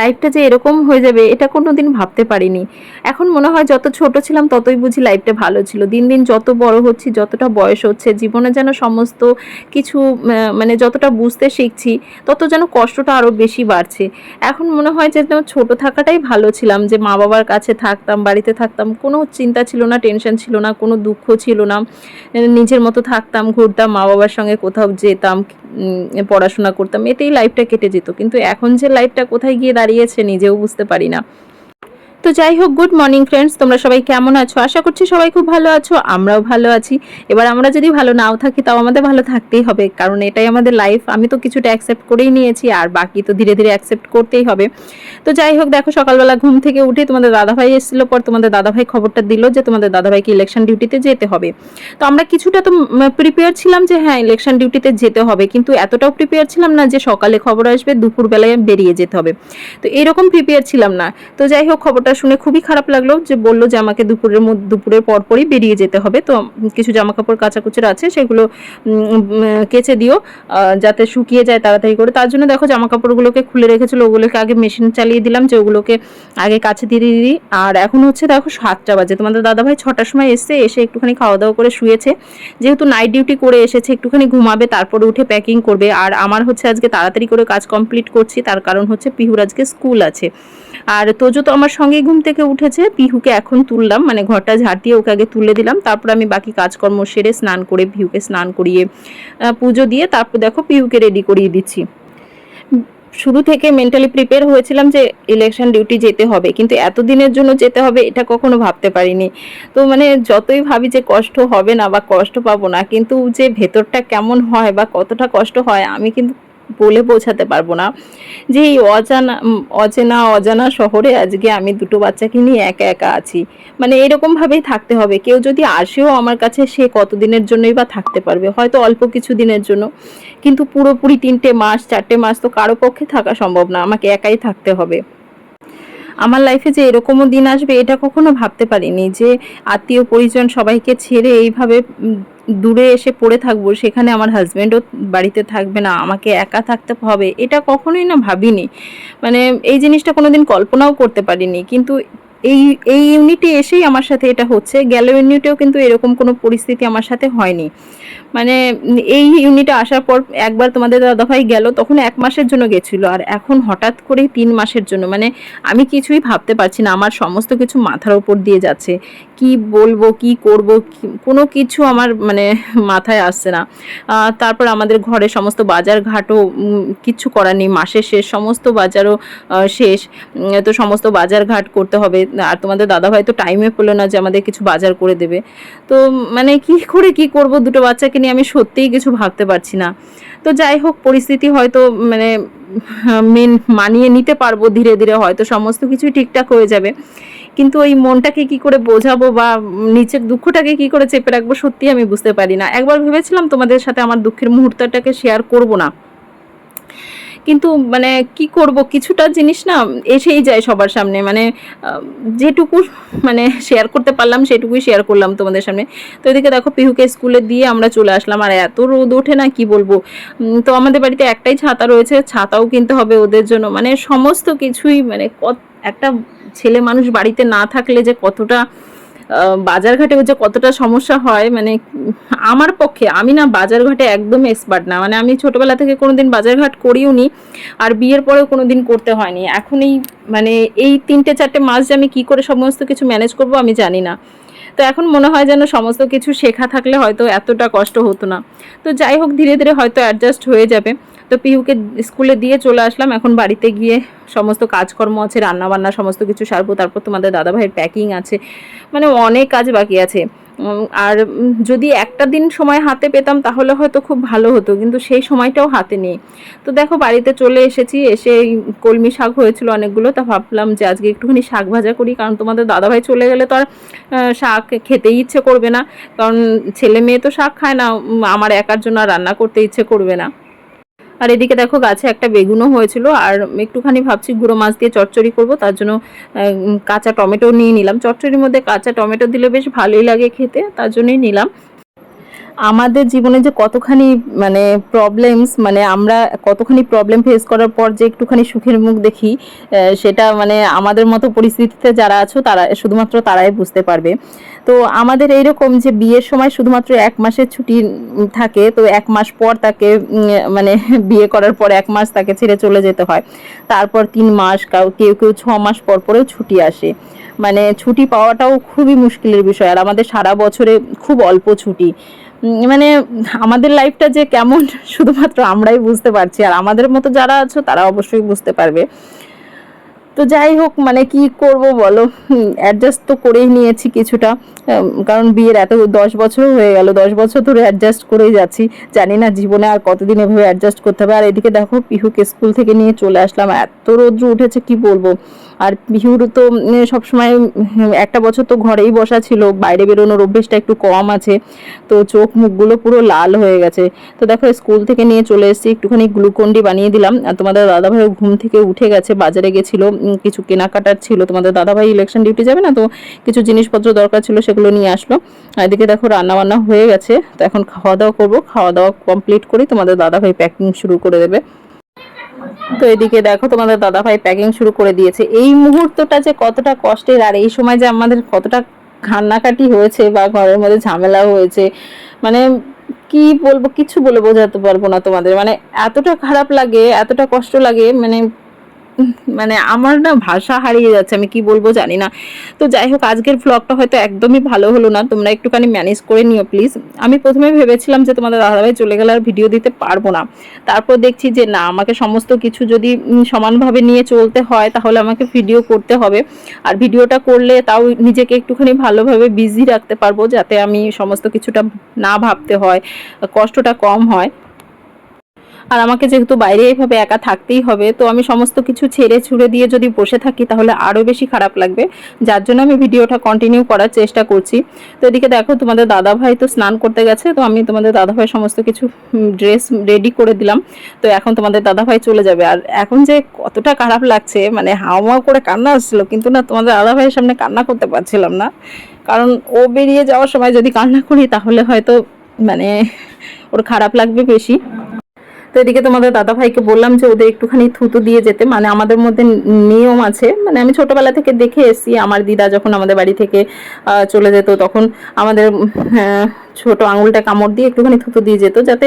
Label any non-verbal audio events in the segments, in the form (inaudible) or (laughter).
লাইফটা যে এরকম হয়ে যাবে, এটা কোনো দিন ভাবতে পারিনি। এখন মনে হয় যত ছোট ছিলাম ততই বুঝি লাইফটা ভালো ছিল। দিন দিন যত বড় হচ্ছি, যতটা বয়স হচ্ছে, জীবনে যেন সমস্ত কিছু মানে যতটা বুঝতে শিখছি, তত যেন কষ্টটা আরও বেশি বাড়ছে। এখন মনে হয় যে ছোট থাকাটাই ভালো ছিলাম, যে মা বাবার কাছে থাকতাম, বাড়িতে থাকতাম, কোনো চিন্তা ছিল না টেনশন ছিল না, কোনো দুঃখ ছিল না। নিজের মতো থাকতাম, ঘুরতাম, মা বাবার সঙ্গে কোথাও যেতাম পড়াশোনা করতাম, এতেই লাইফটা কেটে যেত। কিন্তু এখন যে লাইফটা কোথায় গিয়ে দাঁড়িয়েছে নিজেও বুঝতে পারি না। তো যাই হোক গুড মর্নিং ফ্রেন্ডস তোমরা সবাই কেমন আছো? আশা করছি সবাই খুব ভালো আছো, আমরাও ভালো আছি। এবার আমরা যদি ভালো নাও থাকি, তাও আমাদের ভালো থাকতেই হবে, কারণ এটাই আমাদের লাইফ আমি তো কিছুটা অ্যাকসেপ্ট করেই নিয়েছি, আর বাকি তো ধীরে ধীরে অ্যাকসেপ্ট করতেই হবে। তো যাই হোক, দেখো, সকালবেলা ঘুম থেকে উঠে তোমাদের দাদাভাই এসেছিল, পর তোমাদের দাদাভাই খবরটা দিল যে তোমাদের দাদাভাইকে ইলেকশন ডিউটিতে যেতে হবে। তো আমরা কিছুটা তো প্রিপেয়ার ছিলাম যে হ্যাঁ ইলেকশন ডিউটিতে যেতে হবে, কিন্তু এতটাও প্রিপেয়ার ছিলাম না যে সকালে খবর আসবে, দুপুরবেলায় বেরিয়ে যেতে হবে। তো এরকম প্রিপেয়ার ছিলাম না। তো যাই হোক, খবরটা শুনে খুবই খারাপ লাগল যে বলল যে আমাকে দুপুরের দুপুরের পরপরই বেরিয়ে যেতে হবে। তো কিছু জামা কাপড় কাচাকুচির আছে, সেগুলো কেচে দিও যাতে শুকিয়ে যায় তাড়াতাড়ি করে। তার জন্য দেখো জামা কাপড়গুলোকে খুলে রেখেছিলো, ওগুলোকে আগে মেশিন চালিয়ে দিলাম যে ওগুলোকে আগে কাছে দিয়ে দিই আর এখন হচ্ছে দেখো সাতটা বাজে, তোমাদের দাদাভাই ছটার সময় এসে এসে একটুখানি খাওয়া দাওয়া করে শুয়েছে। যেহেতু নাইট ডিউটি করে এসেছে, একটুখানি ঘুমাবে, তারপরে উঠে প্যাকিং করবে। আর আমার হচ্ছে আজকে তাড়াতাড়ি করে কাজ কমপ্লিট করছি, তার কারণ হচ্ছে পিহুর আজকে স্কুল আছে। আর তোজো তো আমার সঙ্গে ঘুম থেকে উঠেছে, পিহুকে এখন তুললাম মানে ঘরটা ঝাড় দিয়ে ওকে আগে তুলে দিলাম, তারপর আমি বাকি কাজকর্ম সেরে স্নান করে পিহুকে স্নান করিয়ে পুজো দিয়ে তারপর দেখো পিহুকে রেডি করিয়ে দিচ্ছি। শুরু থেকে মেন্টালি প্রিপেয়ার হয়েছিলাম যে ইলেকশন ডিউটি যেতে হবে, কিন্তু এতদিনের জন্য যেতে হবে এটা কখনো ভাবতে পারিনি। তো মানে যতই ভাবি যে কষ্ট হবে না বা কষ্ট পাবো না, কিন্তু যে ভেতরটা কেমন হয় বা কতটা কষ্ট হয়, আমি কিন্তু বলে বোঝাতে পারব না যে এই অজানা অচেনা, অজানা শহরে আজকে আমি দুটো বাচ্চাকে নিয়ে একা একা আছি। মানে এরকমভাবেই থাকতে হবে। কেউ যদি আসেও আমার কাছে, সে কতদিনের জন্যই বা থাকতে পারবে? হয়তো অল্প কিছু দিনের জন্য। কিন্তু পুরোপুরি তিনটে মাস, চারটে মাস তো কারও পক্ষে থাকা সম্ভব না। আমাকে একাই থাকতে হবে। আমার লাইফে যে এরকমও দিন আসবে, এটা কখনো ভাবতে পারিনি যে আত্মীয় পরিজন সবাইকে ছেড়ে এইভাবে দূরে এসে পড়ে থাকব, সেখানে আমার হাজব্যান্ডও বাড়িতে থাকবে না, আমাকে একা থাকতে হবে, এটা কখনোই না ভাবিনি। মানে এই জিনিসটা কোনোদিন কল্পনাও করতে পারিনি, কিন্তু এই এই ইউনিটে এসেই আমার সাথে এটা হচ্ছে, গেল ইউনিটেও কিন্তু এরকম কোনো পরিস্থিতি আমার সাথে হয়নি। মানে এই ইউনিটে আসার পর একবার তোমাদের দাদাভাই গেল, তখন এক মাসের জন্য গেছিল। আর এখন হঠাৎ করেই তিন মাসের জন্য। মানে আমি কিছুই ভাবতে পারছি না। আমার সমস্ত কিছু মাথার উপর দিয়ে যাচ্ছে। কি বলব, কি করব কোনো কিছু আমার মানে মাথায় আসছে না। তারপর আমাদের ঘরে সমস্ত বাজার ঘাটও কিচ্ছু করার নেই। মাসের শেষ, সমস্ত বাজারও শেষ। তো সমস্ত বাজার ঘাট করতে হবে। আর তোমাদের দাদাভাই তো টাইমে পেল না যে আমাদের কিছু বাজার করে দেবে। তো মানে কি করে কি করব? দুটো বাচ্চাকে নিয়ে আমি সত্যিই কিছু ভাবতে পারছি না। তো যাই হোক, পরিস্থিতি হয়তো মানে মেন মানিয়ে নিতে পারব ধীরে ধীরে, হয়তো সমস্ত কিছুই ঠিকঠাক হয়ে যাবে। কিন্তু ওই মনটাকে কি করে বোঝাবো বা নিচের দুঃখটাকে কি করে চেপে রাখব সত্যি আমি বুঝতে পারি না। একবার ভেবেছিলাম তোমাদের সাথে আমার দুঃখের মুহূর্তটাকে শেয়ার করব না। কিন্তু মানে কি করব, কিছুটা জিনিস না এসেই যায় সবার সামনে। মানে যেটুকু মানে শেয়ার করতে পারলাম, সেটুকুই শেয়ার করলাম তোমাদের সামনে। তো এদিকে দেখো, পিহুকে স্কুলে দিয়ে আমরা চলে আসলাম। আর এত রোদ ওঠে না, কি বলব? তো আমাদের বাড়িতে একটাই ছাতা রয়েছে, ছাতাও কিনতে হবে ওদের জন্য। মানে সমস্ত কিছুই মানে কত একটা ছেলে মানুষ বাড়িতে না থাকলে যে কতটা বাজারঘাটেও যে কতটা সমস্যা হয় মানে আমার পক্ষে, আমি না বাজারঘাটে একদম এক্সপার্ট না। মানে আমি ছোটবেলা থেকে কোনোদিন বাজারঘাট করিও নি আর বিয়ের পরেও কোনোদিন করতে হয়নি। এখন এই মানে এই তিনটে চারটে মাস যে আমি কি করে সমস্ত কিছু ম্যানেজ করব আমি জানি না। তো এখন মনে হয় যেন সমস্ত কিছু শেখা থাকলে হয়তো এতটা কষ্ট হতো না। তো যাই হোক, ধীরে ধীরে হয়তো অ্যাডজাস্ট হয়ে যাবে। তো পিহুকে স্কুলে দিয়ে চলে আসলাম। এখন বাড়িতে গিয়ে সমস্ত কাজকর্ম আছে রান্না বান্না সমস্ত কিছু সারবো। তারপর তোমাদের দাদাভাইয়ের প্যাকিং আছে। মানে অনেক কাজ বাকি আছে। আর যদি একটা দিন সময় হাতে পেতাম, তাহলে হয়তো খুব ভালো হতো, কিন্তু সেই সময়টাও হাতে নেই। তো দেখো, বাড়িতে চলে এসেছি, এসে কলমি শাক হয়েছিল অনেকগুলো, তা ভাবলাম যে আজকে একটুখানি শাক ভাজা করি, কারণ তোমাদের দাদাভাই চলে গেলে তো আর শাক খেতেই ইচ্ছে করবে না। কারণ ছেলে মেয়ে তো শাক খায় না আমার একার জন্য রান্না করতে ইচ্ছে করবে না। আর এদিকে দেখো গাছে একটা বেগুনও হয়েছিল, আর একটুখানি ভাবছি গুঁড়ো মাছ দিয়ে চচ্চড়ি করব, তার জন্য কাঁচা টমেটো নিয়ে নিলাম। চচ্চড়ির মধ্যে কাঁচা টমেটো দিলে বেশ ভালোই লাগে খেতে, তার জন্যই নিলাম। আমাদের জীবনে যে কতখানি মানে প্রবলেমস মানে আমরা কতখানি প্রবলেম ফেস করার পর যে একটুখানি সুখের মুখ দেখি সেটা মানে আমাদের মতো পরিস্থিতিতে যারা আছো, তারা, শুধুমাত্র তারাই বুঝতে পারবে। তো আমাদের এইরকম যে বিয়ের সময় শুধুমাত্র এক মাসের ছুটি থাকে, তো এক মাস পর তাকে মানে (laughs) বিয়ে করার পর এক মাস তাকে ছেড়ে চলে যেতে হয়। তারপর তিন মাস কাউ, কেউ ছ মাস পর পরেও ছুটি আসে। মানে ছুটি পাওয়াটাও খুবই মুশকিলের বিষয়। আর আমাদের সারা বছরে খুব অল্প ছুটি। মানে আমাদের লাইফটা যে কেমন, (laughs) শুধুমাত্র আমরাই বুঝতে পারছি। আর আমাদের মতো যারা আছো, তারা অবশ্যই বুঝতে পারবে। তো যাই হোক মানে কি করব বলো? অ্যাডজাস্ট তো করেই নিয়েছি কিছুটা। কারণ বিয়ের এত দশ বছর হয়ে গেল, দশ বছর ধরে অ্যাডজাস্ট করেই যাচ্ছি। জানি না জীবনে আর কতদিন এভাবে অ্যাডজাস্ট করতে হবে। আর এদিকে দেখো, পিহুকে স্কুল থেকে নিয়ে চলে আসলাম। এত রৌদ্র উঠেছে, কি বলব? আর পিহুর তো সবসময় একটা বছর তো ঘরেই বসা ছিল, বাইরে বেরোনোর অভ্যেসটা একটু কম আছে, তো চোখ মুখগুলো পুরো লাল হয়ে গেছে। তো দেখো, স্কুল থেকে নিয়ে চলে এসেছি, একটুখানি গ্লুকন্ডি বানিয়ে দিলাম। আর তোমাদের দাদাভাই ঘুম থেকে উঠে গেছে, বাজারে গেছিল কিছু কেনাকাটার ছিল। তোমাদের দাদাভাই ইলেকশন ডিউটি যাবে না তো, কিছু জিনিসপত্র দরকার ছিল, সেগুলো নিয়ে আসলো। এদিকে দেখো রান্না বান্না হয়ে গেছে, তো এখন খাওয়া দাওয়া করব। খাওয়া দাওয়া কমপ্লিট করে তোমাদের দাদাভাই প্যাকিং শুরু করে দেবে। তো এদিকে দেখো, তোমাদের দাদাভাই প্যাকিং শুরু করে দিয়েছে। এই মুহূর্তটা যে কতটা কষ্টের, আর এই সময় যে আমাদের কতটা কান্নাকাটি হয়েছে বা ঘরের মধ্যে ঝামেলা হয়েছে মানে কি বলব, কিছু বলে বোঝাতে পারব না তোমাদের। মানে এতটা খারাপ লাগে, এতটা কষ্ট লাগে মানে মানে আমার না ভাষা হারিয়ে যাচ্ছে, আমি কি বলব জানি না। তো যাই হোক, আজকের ব্লগটা হয়তো একদমই ভালো হলো না, তোমরা একটুখানি ম্যানেজ করে নিও প্লিজ আমি প্রথমে ভেবেছিলাম যে তোমাদের দাদাভাই চলে গেলে আর ভিডিও দিতে পারব না। তারপর দেখছি যে না, আমাকে সমস্ত কিছু যদি সমানভাবে নিয়ে চলতে হয়, তাহলে আমাকে ভিডিও করতে হবে। আর ভিডিওটা করলে তাও নিজেকে একটুখানি ভালোভাবে বিজি রাখতে পারব, যাতে আমি সমস্ত কিছুটা না ভাবতে হয়, কষ্টটা কম হয়। আর আমাকে যেহেতু বাইরে এইভাবে একা থাকতেই হবে, তো আমি সমস্ত কিছু ছেড়ে ছুড়ে দিয়ে যদি বসে থাকি তাহলে আরও বেশি খারাপ লাগবে। যার জন্য আমি ভিডিওটা কন্টিনিউ করার চেষ্টা করছি। তো এদিকে দেখো তোমাদের দাদা ভাই তো স্নান করতে গেছে, তো আমি তোমাদের দাদা ভাই সমস্ত কিছু ড্রেস রেডি করে দিলাম। তো এখন তোমাদের দাদা ভাই চলে যাবে। আর এখন যে কতটা খারাপ লাগছে মানে হাওয়া করে কান্না আসছিল, কিন্তু না তোমাদের দাদা ভাইয়ের সামনে কান্না করতে পারছিলাম না। কারণ ও বেরিয়ে যাওয়ার সময় যদি কান্না করি তাহলে হয়তো মানে ওর খারাপ লাগবে বেশি। তো এদিকে তোমাদের দাদা ভাইকে বললাম যে ওদের একটুখানি থুতু দিয়ে যেতে। মানে আমাদের মধ্যে নিয়ম আছে। মানে আমি ছোটবেলা থেকে দেখে এসেছি আমার দিদা যখন আমাদের বাড়ি থেকে চলে যেত তখন আমাদের আহ, ছোট আঙুলটা কামড় দিয়ে একটুখানি থুতু দিয়ে যেত যাতে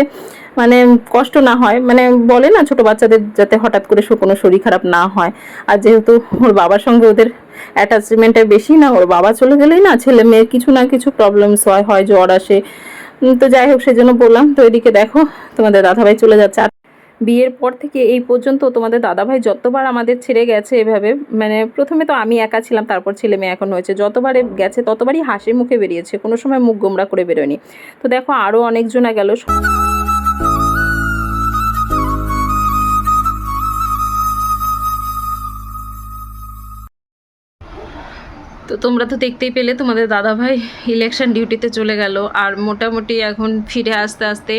মানে কষ্ট না হয়। মানে বলে না ছোট বাচ্চাদের যাতে হঠাৎ করে কোনো শরীর খারাপ না হয়। আর যেহেতু ওর বাবার সঙ্গে ওদের অ্যাটাচমেন্টটা বেশি না ওর বাবা চলে গেলেই না ছেলে মেয়ের কিছু না কিছু প্রবলেমস হয় হয় জ্বর আসে। তো যাই হোক সেজন্য বললাম। তো এদিকে দেখো, তোমাদের দাদাভাই চলে যাচ্ছে। আর বিয়ের পর থেকে এই পর্যন্ত তোমাদের দাদাভাই যতবার আমাদের ছেড়ে গেছে এভাবে মানে প্রথমে তো আমি একা ছিলাম, তারপর ছেলে মেয়ে এখন হয়েছে যতবারে গেছে, ততবারই হাসি মুখে বেরিয়েছে। কোনো সময় মুখ গোমরা করে বেরোয়নি। তো দেখো আরও অনেকজনা গেল। তোমরা তো দেখতেই পেলে, তোমাদের দাদাভাই ইলেকশন ডিউটিতে চলে গেল। আর মোটামুটি এখন ফিরে আসতে আসতে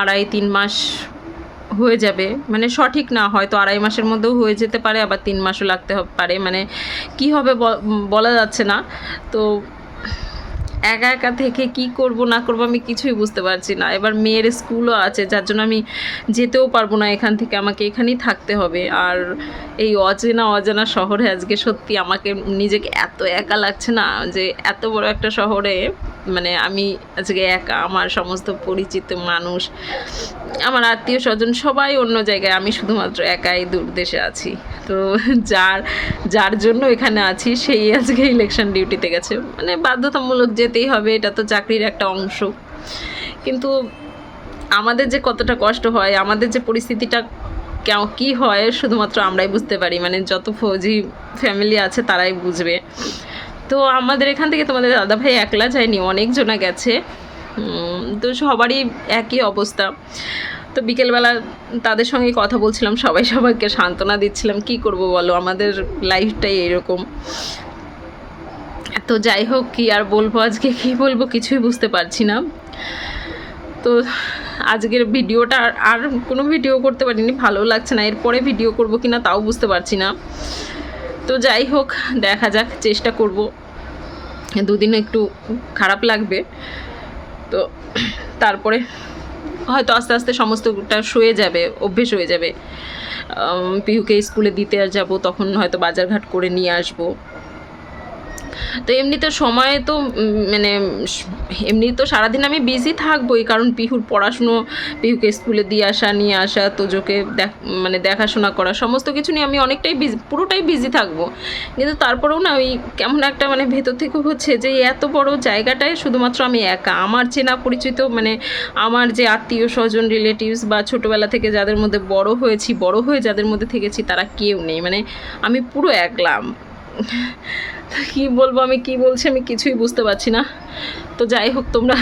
আড়াই তিন মাস হয়ে যাবে। মানে সঠিক না, হয়তো আড়াই মাসের মধ্যেও হয়ে যেতে পারে, আবার তিন মাসও লাগতে পারে মানে কি হবে বলা যাচ্ছে না। তো একা একা থেকে কি করব, না করব আমি কিছুই বুঝতে পারছি না। এবার মেয়ের স্কুলও আছে, যার জন্য আমি যেতেও পারব না এখান থেকে, আমাকে এখানেই থাকতে হবে। আর এই অচেনা অজানা শহরে আজকে সত্যি আমাকে নিজেকে এত একা লাগছে না যে, এত বড় একটা শহরে মানে আমি আজকে একা, আমার সমস্ত পরিচিত মানুষ, আমার আত্মীয় স্বজন সবাই অন্য জায়গায়, আমি শুধুমাত্র একাই দূর দেশে আছি। তো যার যার জন্য এখানে আছি, সেই আজকে ইলেকশন ডিউটিতে গেছে। মানে বাধ্যতামূলক যেতেই হবে, এটা তো চাকরির একটা অংশ। কিন্তু আমাদের যে কতটা কষ্ট হয়, আমাদের যে পরিস্থিতিটা কেউ কী হয়, শুধুমাত্র আমরাই বুঝতে পারি। মানে যত ফৌজি ফ্যামিলি আছে, তারাই বুঝবে। তো আমাদের এখান থেকে তোমাদের দাদাভাই একলা যায়নি, অনেকজনা গেছে। তো সবারই একই অবস্থা। তো বিকেলবেলা তাদের সঙ্গে কথা বলছিলাম, সবাই সবাইকে সান্ত্বনা দিচ্ছিলাম, কি করব বলো, আমাদের লাইফটাই এরকম। তো যাই হোক, কি আর বলব আজকে, কি বলব কিছুই বুঝতে পারছি না। তো আজকের ভিডিওটা আর- কোনো ভিডিও করতে পারিনি, ভালো লাগছে না, এরপরে ভিডিও করব কিনা তাও বুঝতে পারছি না। তো যাই হোক, দেখা যাক, চেষ্টা করব। দুদিন একটু খারাপ লাগবে। তো তারপরে হয়তো আস্তে আস্তে সমস্তটা শুয়ে যাবে, অভ্যেস হয়ে যাবে। পিহুকে স্কুলে দিতে যাব, তখন হয়তো বাজারঘাট করে নিয়ে আসব। তো এমনিতে সময় তো মানে এমনি তো সারাদিন আমি বিজি থাকবোই, কারণ পিহুর পড়াশুনো, পিহুকে স্কুলে দিয়ে আসা, নিয়ে আসা, তোজোকে দেখ মানে দেখাশোনা করা, সমস্ত কিছু নিয়ে আমি অনেকটাই বিজি পুরোটাই বিজি থাকব। কিন্তু তারপরেও না, ওই কেমন একটা মানে ভেতর থেকে হচ্ছে যে এত বড় জায়গাটায় শুধুমাত্র আমি একা। আমার চেনা পরিচিত মানে আমার যে আত্মীয় স্বজন রিলেটিভস বা ছোটোবেলা থেকে যাদের মধ্যে বড় হয়েছি, বড় হয়ে যাদের মধ্যে থেকেছি, তারা কেউ নেই। মানে আমি পুরো একলাম (laughs) কি বলব, আমি কি বলছি আমি কিছুই বুঝতে পারছি না। তো যাই হোক তোমরা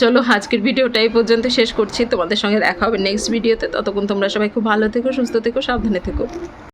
চলো আজকের ভিডিওটা এই পর্যন্ত শেষ করছি। তোমাদের সঙ্গে দেখা হবে নেক্সট ভিডিওতে ততক্ষণ তোমরা সবাই খুব ভালো থেকো, সুস্থ থেকো, সাবধানে থেকো।